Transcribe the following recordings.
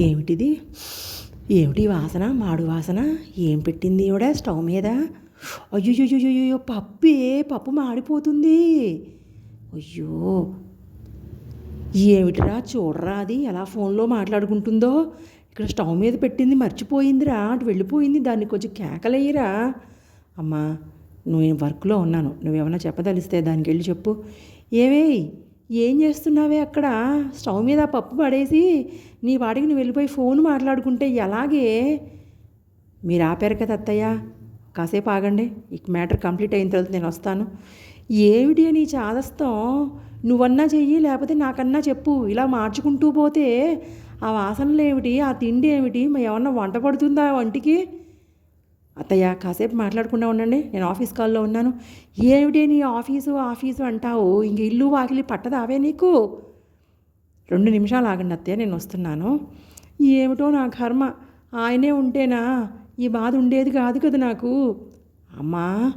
ఏమిటిది? ఏమిటి వాసన? మాడు వాసన? ఏం పెట్టింది ఈవిడ స్టవ్ మీద? అయ్యో పప్పే పప్పు మాడిపోతుంది. అయ్యో! ఏమిటిరా చూడరా అది? ఎలా ఫోన్లో మాట్లాడుకుంటుందో? ఇక్కడ స్టవ్ మీద పెట్టింది మర్చిపోయిందిరా అటు వెళ్ళిపోయింది దాన్ని కొంచెం కేకలేయరా. అమ్మా నువ్వు నేను వర్క్లో ఉన్నాను. నువ్వేమన్నా చెప్పదలిస్తే దానికి వెళ్ళి చెప్పు. ఏవే ఏం చేస్తున్నావే అక్కడ? స్టవ్ మీద పప్పు పడేసి నీ వాడికి నువ్వు వెళ్ళిపోయి ఫోన్ మాట్లాడుకుంటే ఎలాగే? మీరు ఆపారు కదా అత్తయ్య. కాసేపు ఆగండి. ఈ మ్యాటర్ కంప్లీట్ అయిన తర్వాత నేను వస్తాను. ఏమిటి నీ చాదస్తం? నువ్వన్నా చెయ్యి లేకపోతే నాకన్నా చెప్పు. ఇలా మార్చుకుంటూ పోతే ఆ వాసనలు ఏమిటి ఆ తిండి ఏమిటి? ఏమన్నా వంట పడుతుందా వంటికి? అత్తయ్య కాసేపు మాట్లాడకుండా ఉండండి నేను ఆఫీస్ కాల్లో ఉన్నాను. ఏమిటి నీ ఆఫీసు ఆఫీసు అంటావు? ఇంక ఇల్లు వాకిలి పట్టదావే నీకు? రెండు నిమిషాలు ఆగండి అత్తయ్య నేను వస్తున్నాను. ఏమిటో నా కర్మ. ఆయనే ఉంటేనా? ఈ బాధ ఉండేది కాదు కదా నాకు. అమ్మా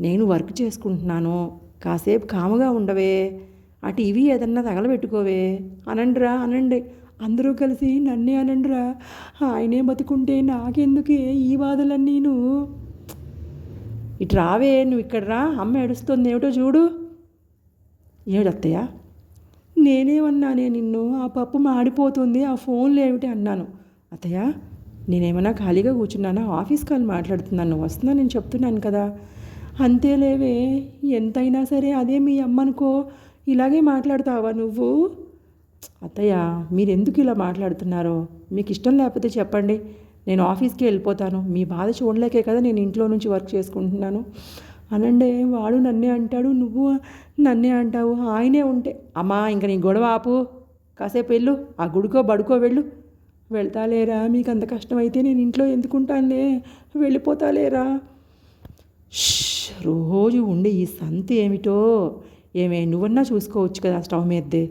నేను వర్క్ చేసుకుంటున్నాను. కాసేపు కాముగా ఉండవే. ఆ టీవీ ఏదన్నా తగలబెట్టుకోవే. అనండిరా అనండి. అందరూ కలిసి నన్నే అనండిరా. ఆయనే బతుకుంటే నాకెందుకే ఈ బాధలన్నీను ఇటు రావే నువ్వు ఇక్కడ రా అమ్మ ఏడుస్తుంది ఏమిటో చూడు. ఏడత్తయ్య నేనేమన్నానే నిన్ను? ఆ పప్పు మాడిపోతుంది ఆ ఫోన్లు ఏమిటి అన్నాను. అత్తయ్య నేనేమన్నా ఖాళీగా కూర్చున్నానా? ఆఫీస్ కాల్ మాట్లాడుతున్నాను నువ్వు వస్తున్నా నేను చెప్తున్నాను కదా. అంతేలేవే ఎంతైనా సరే అదే మీ అమ్మనుకో. ఇలాగే మాట్లాడతావా నువ్వు? అత్తయ్య మీరు ఎందుకు ఇలా మాట్లాడుతున్నారో? మీకు ఇష్టం లేకపోతే చెప్పండి. నేను ఆఫీస్కి వెళ్ళిపోతాను. మీ బాధ చూడలేకే కదా నేను ఇంట్లో నుంచి వర్క్ చేసుకుంటున్నాను. అనండి వాడు నన్నే అంటాడు నువ్వు నన్నే అంటావు. ఆయనే ఉంటే అమ్మా ఇంక నీ గొడవ ఆపు. కాసేపు వెళ్ళు. ఆ గుడికో బడుకో వెళ్ళు. వెళ్తాలేరా మీకు అంత కష్టమైతే నేను ఇంట్లో ఎందుకుంటానులే? వెళ్ళిపోతాలేరా రోజు ఉండే ఈ సంత ఏమిటో? ఏమే నువ్వన్నా చూసుకోవచ్చు కదా స్టవ్ మీదే.